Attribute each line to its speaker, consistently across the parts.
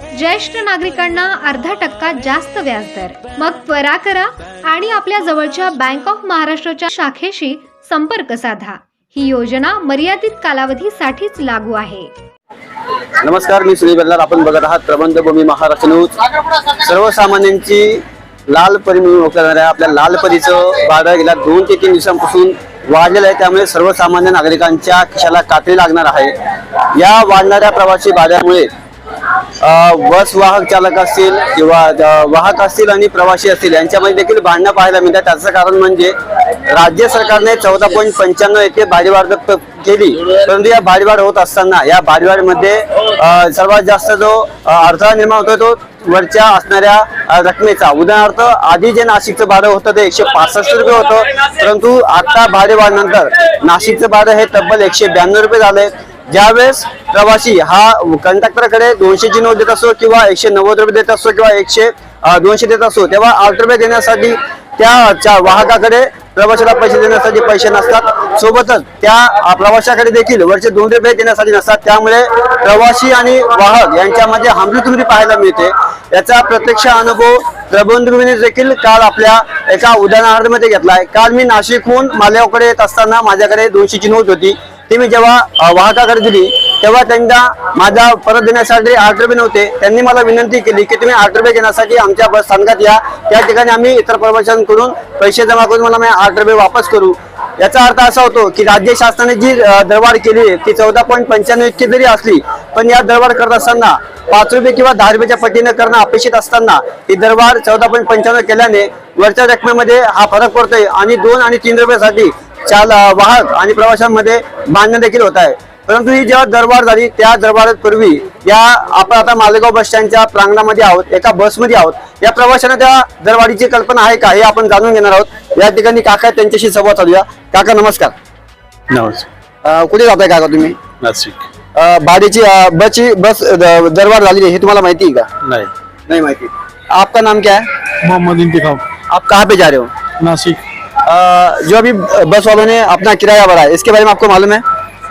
Speaker 1: ज्येष्ठ नागरिकांना अर्धा टक्का जास्त व्याजदर. मग त्वरा करा आणि आपल्या जवळच्या बँक ऑफ महाराष्ट्राच्या शाखेशी संपर्क साधा. ही योजना मर्यादित कालावधीसाठीच लागू आहे.
Speaker 2: नमस्कार मी सुनील बेल्लार आपण बघत आहात प्रबंधभूमी महाराष्ट्र न्यूज. सर्वसामान्यांची लाल परी म्हणून आपल्या लाल परीचं भाडं गेल्या दोन ते तीन दिवसांपासून वाढलेलं आहे. त्यामुळे सर्वसामान्य नागरिकांच्या खिशाला कात्री लागणार आहे. या वाढणाऱ्या प्रवासी भाड्यामुळे बस वाहक चालक असतील किंवा वाहक असतील आणि प्रवासी असतील यांच्यामध्ये देखील भांडणं पाहायला मिळतात. त्याचं कारण म्हणजे राज्य सरकारने चौदा पॉईंट पंच्याण्णव येथे भाडीवाढ केली. परंतु या भाडीवाढ होत असताना या भाडीवाढमध्ये सर्वात जास्त जो अडथळा निर्माण होतो तो वरच्या असणाऱ्या रकमेचा. उदाहरणार्थ आधी जे नाशिकचं भाडं होतं ते एकशे पासष्ट रुपये होतं. परंतु आता भाडेवाढ नाशिकचं भाडं हे तब्बल एकशे ब्याण्णव रुपये झालंय. ज्यावेळेस प्रवासी हा कंडक्टरकडे दोनशेची नोट देत असो किंवा एकशे नव्वद रुपये देत असो किंवा एकशे दोनशे देत असो तेव्हा आठ रुपये देण्यासाठी त्या च्या- वाहकाकडे प्रवाशाला पैसे देण्यासाठी पैसे नसतात. सोबतच त्या प्रवाशाकडे देखील वरचे दोन रुपये देण्यासाठी नसतात. त्यामुळे प्रवासी आणि वाहक यांच्यामध्ये हमरी पाहायला मिळते. याचा प्रत्यक्ष अनुभव प्रबंधुमीने देखील काल आपल्या एका उदाहरणामध्ये घेतलाय काल मी नाशिकहून मालेगावकडे येत असताना माझ्याकडे दोनशेची नोट होती. ती मी जेव्हा वाहकाकडे दिली तेव्हा त्यांना माझा परत देण्यासाठी आठ रुपये नव्हते. त्यांनी मला विनंती केली की तुम्ही आठ रुपये घेण्यासाठी आमच्या बस स्थानकात या. त्या ठिकाणी आम्ही इतर प्रवाशांकडून पैसे जमा करून मला मी आठ रुपये वापस करू. याचा अर्थ असा होतो की राज्य शासनाने जी दरवाढ केली आहे ती चौदा पॉईंट पंच्याण्णव इतकी जरी असली पण या दरवाढ करत असताना पाच रुपये किंवा दहा रुपयाच्या पटीने करणं अपेक्षित असताना ही दरवाढ चौदा पॉईंट पंच्याण्णव केल्याने वरच्या रकमेमध्ये हा फरक पडतोय आणि दोन आणि तीन रुपयासाठी चाल वाहक आणि प्रवाशांमध्ये मान्य देखील होत आहे. परंतु ही जेव्हा दरबार झाली त्या दरबारापूर्वी या आपण आता मालेगाव बस स्टँडच्या प्रांगणामध्ये आहोत एका बसमध्ये आहोत या प्रवाशांना त्या दरवाढीची कल्पना आहे का हे आपण जाणून घेणार आहोत. या ठिकाणी काका त्यांच्याशी संवाद साधूया. काका नमस्कार.
Speaker 3: नमस्कार.
Speaker 2: कुठे जाताय काका तुम्ही?
Speaker 3: नाशिक.
Speaker 2: भाडीची बसची बस दरबार झालेली आहे हे तुम्हाला माहिती आहे का?
Speaker 3: नहीं.
Speaker 2: नहीं माहिती. आपका नाम क्या है?
Speaker 3: मोहम्मद इंतखाब.
Speaker 2: आप कहाँ पे जा रहे हो?
Speaker 3: नासिक
Speaker 2: जो अभी बस वालों ने अपना किराया बढ़ाया इसके बारे में आपको मालूम है?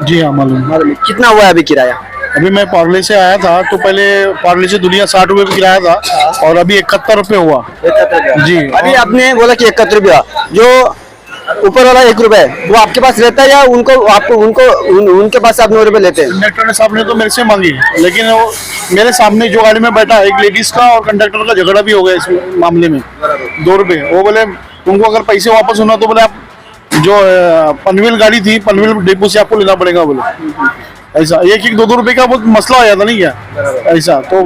Speaker 3: जी हाँ मालूम।
Speaker 2: कितना हुआ है अभी किराया?
Speaker 3: अभी मैं पार्ले से आया था तो पहले पार्ले से दुनिया साठ रुपए किराया था और अभी इकहत्तर रुपए हुआ। जी।
Speaker 2: अभी आपने बोला कि इकहत्तर रुपया जो ऊपर वाला एक रुपया है वो आपके पास रहता है या उनको आपको उनको उन, उनके पास आप नौ रुपए लेते हैं?
Speaker 3: कंडक्टर साहब ने तो मेरे से मांगी लेकिन वो मेरे सामने जो गाड़ी में बैठा एक लेडीज़ का और कंडक्टर का झगड़ा भी हो गया इस मामले में। दो रुपए। वो बोले उनको अगर पैसे वापस होना तो बोले आप जो पनवेल गाड़ी थी पनवेल डिपो से आपको लेना पड़ेगा बोले। ऐसा एक एक दो दो रुपए का बहुत मसला हो जाता नहीं क्या? ऐसा तो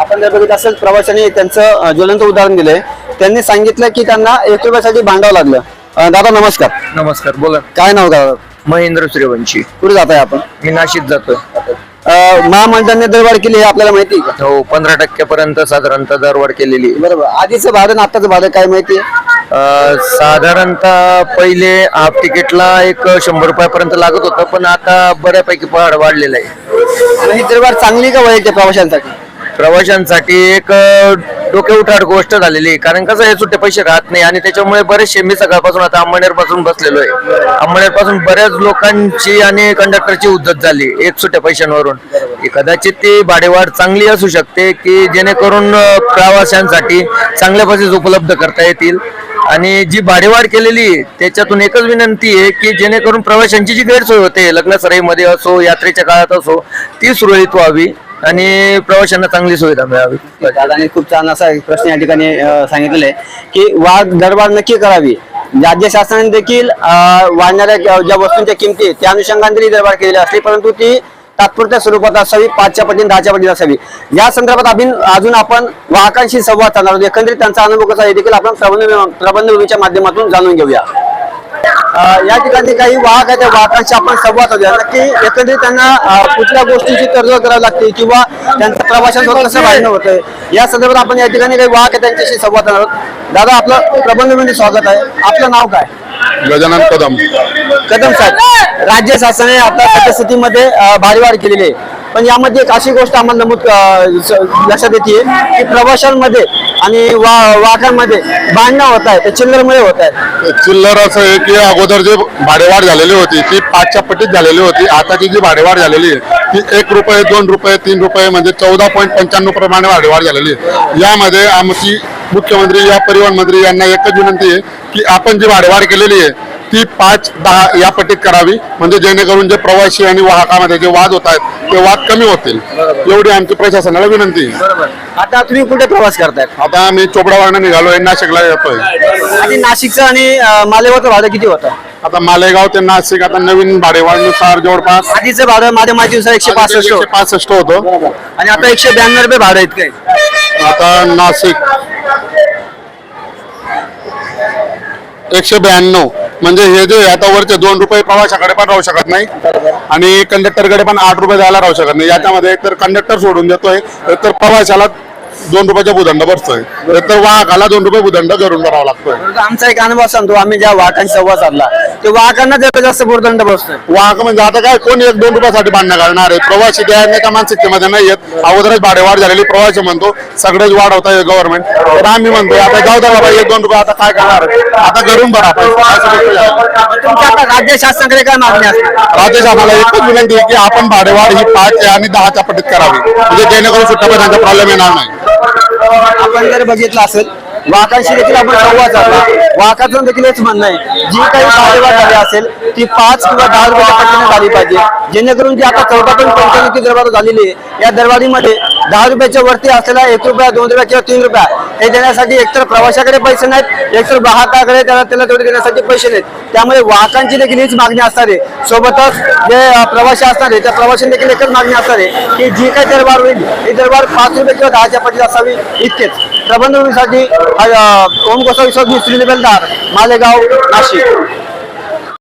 Speaker 2: आपण जर बघितलं असेल प्रवाशांनी त्यांचं ज्वलंत उदाहरण दिलंय. त्यांनी सांगितलं की त्यांना एक रुपयासाठी भांडावं लागलं. अं, दादा नमस्कार.
Speaker 4: नमस्कार बोला.
Speaker 2: काय नाव दादा?
Speaker 4: महेंद्र सूर्यवंशी.
Speaker 2: कुठे जाताय आपण?
Speaker 4: मी नाशिक जातोय.
Speaker 2: अं, महामंडळाने दरवाढ केली हे आपल्याला माहिती आहे का?
Speaker 4: हो पंधरा टक्क्यापर्यंत साधारणतः दरवाढ केलेली.
Speaker 2: बरोबर. आधीचं भाडं आणि आताचं भाडं काय माहिती आहे?
Speaker 4: अं, साधारणतः पहिले हाफ तिकीटला एक शंभर रुपयापर्यंत लागत होतं पण आता बऱ्यापैकी पहाड वाढलेलं आहे.
Speaker 2: आणि ही दरवाढ चांगली का आहे प्रवाशांसाठी?
Speaker 4: प्रवाशांसाठी एक अं, डोके उठाड गोष्ट झालेली आहे. कारण कसं हे सुट्टे पैसे राहत नाही आणि त्याच्यामुळे बरेचसे मी सकाळपासून आता अंमळनेरपासून बसलेलो आहे. अंमळनेरपासून बऱ्याच लोकांची आणि कंडक्टरची उद्धत झाली एक सुट्ट्या पैशांवरून. कदाचित ती भाडेवाढ चांगली असू शकते की जेणेकरून अं, प्रवाशांसाठी चांगल्या बसेस उपलब्ध करता येतील. आणि जी भाडेवाढ केलेली आहे त्याच्यातून एकच विनंती आहे की जेणेकरून प्रवाशांची जी गैरसोय होते लग्न सराईमध्ये असो यात्रेच्या काळात असो ती सुरळीत व्हावी. आणि प्रवाशांना चांगली सुविधा मिळावी.
Speaker 2: दादाने खूप छान असा एक प्रश्न या ठिकाणी अं, सांगितलेला आहे की वाद दरबार नक्की करावी. राज्य शासनाने देखील अं, वाढणाऱ्या ज्या ज्या वस्तूंच्या किमती आहेत, त्या अनुषंगाने दरबार केलेली असली परंतु ती तात्पुरत्या स्वरूपात असावी पाचच्या पटीने दहाच्या पटीने असावी. या संदर्भात अभिन अजून आपण वाहकांशी संवाद साधणार आहोत. एकंदरीत त्यांचा अनुभव कसा आहे हे देखील आपण प्रबंध प्रबंधभूमीच्या माध्यमातून जाणून घेऊया. या ठिकाणी काही वाहक आहेत त्या वाहकांशी आपण संवाद साधूया. नक्की एकंदरीत त्यांना कुठल्या गोष्टीची तडजोड करावी लागते किंवा त्यांचं प्रवाशांसोबत कसं भांडणं होतंय? या संदर्भात आपण या ठिकाणी काही वाहक आहेत त्यांच्याशी संवाद आहोत. दादा आपलं प्रबंधभूमी स्वागत आहे. आपलं नाव काय?
Speaker 3: गजानन कदम.
Speaker 2: कदम साहेब राज्य शासनाने आता सद्यस्थितीमध्ये अ, भारीवाढ केलेली आहे. पण यामध्ये एक अशी गोष्ट आम्हाला नमूद लक्षात येते की प्रवाशांमध्ये आणि वा वाहनांमध्ये भांडणं होत आहे ते चिल्लरमुळे होत आहे
Speaker 3: चिल्लर असं आहे की अगोदर जे भाडेवाढ झालेली होती ती पाचच्या पटीत झालेली होती आताची जी भाडेवाढ झालेली आहे ती एक रुपये दोन रुपये तीन रुपये म्हणजे चौदा पॉईंट पंच्याण्णव प्रमाणे भाडेवाढ झालेली आहे. यामध्ये आमची मुख्यमंत्री या परिवहन मंत्री यांना एकच विनंती आहे की आपण जी भाडेवाढ केलेली आहे ती पाच दहा या पट्टीत करावी. म्हणजे जेणेकरून जे प्रवासी आणि वाहकामध्ये जे वाद होत आहेत ते वाद कमी होतील. एवढी आमची प्रशासनाला विनंती. आहे
Speaker 2: आता तुम्ही कुठे प्रवास करताय?
Speaker 3: आता आम्ही चोपडावरनं निघालोय नाशिकला येतोय.
Speaker 2: आणि नाशिकचं आणि अ, मालेगावचं भाडं किती होतं?
Speaker 3: आता मालेगाव ते नाशिक आता नवीन भाडेवाढनुसार जवळपास
Speaker 2: आधीचं भाडं माझ्या माहितीनुसार एकशे पासष्ट
Speaker 3: एकशे
Speaker 2: होतं
Speaker 3: पासष्ट होतं.
Speaker 2: आणि आता एकशे ब्याण्णव रुपये भाडं आहेत काय?
Speaker 3: आता नाशिक. एकशे ब्याण्णव. म्हणजे हे जे आता वरचे दोन रुपये प्रवाशाकडे पण राहू शकत नाही. आणि कंडक्टरकडे पण आठ रुपये द्यायला राहू शकत नाही. याच्यामध्ये एकतर कंडक्टर सोडून देतोय तर प्रवाशाला दोन रुपयाचा भूदंड बसतोय तर वाहकाला दोन रुपये भूदंड करून करावा लागतोय.
Speaker 2: आमचा एक अनुभव सांगतो आम्ही ज्या वाहकांशी संवाद साधला ते वाहकांना जरा जास्त भूर्दंड बसतोय.
Speaker 3: वाहक म्हणजे आता काय कोणी एक दोन रुपयासाठी भांडणं घालणार आहे प्रवासी त्या त्या मानसिकतेमध्ये नाही येत अगोदरच भाडेवाढ झालेली प्रवासी म्हणतो. सगळेच वाढवत आहे गव्हर्नमेंट तर आम्ही म्हणतो आता जाऊ द्या बाबा एक दोन रुपये आता काय करणार? आता घरून भरा.
Speaker 2: तुमच्या आता राज्य शासनाकडे काय मागणी असते?
Speaker 3: राजेश आम्हाला एकच विनंती आहे की आपण भाडेवाढ ही पाच आणि दहाच्या पटीत करावी. म्हणजे जेणेकरून सुट्टा प्रॉब्लेम येणार नाही.
Speaker 2: आपण जर बघितलं असेल वाहकांशी देखील आपण संवाद साधला. वाहकाचं देखील हेच म्हणणं आहे. जी काही भाडेवाढ झाली असेल ती पाच किंवा दहा रुपयाच्या झाली पाहिजे. जेणेकरून जी आता चौदा पण दरबार झालेली आहे या दरबारीमध्ये दहा रुपयाच्या वरती असलेला एक रुपया दोन रुपया किंवा तीन रुपया हे देण्यासाठी एकतर प्रवाशाकडे पैसे नाहीत एकतर ग्राहकाकडे त्याला त्याला तेवढे देण्यासाठी पैसे नाहीत. त्यामुळे वाहकांची देखील हीच मागणी असणार. आहे सोबतच जे प्रवाशी प्रवासी असणार आहे त्या प्रवाशांनी देखील एकच मागणी असणार आहे की जी काही दरबार होईल ही दरबार पाच रुपये किंवा दहाच्या पटीत असावी इतकेच. प्रबंधभूमीसाठी ओम गोसावी श्री बेलदार मालेगाव नाशिक.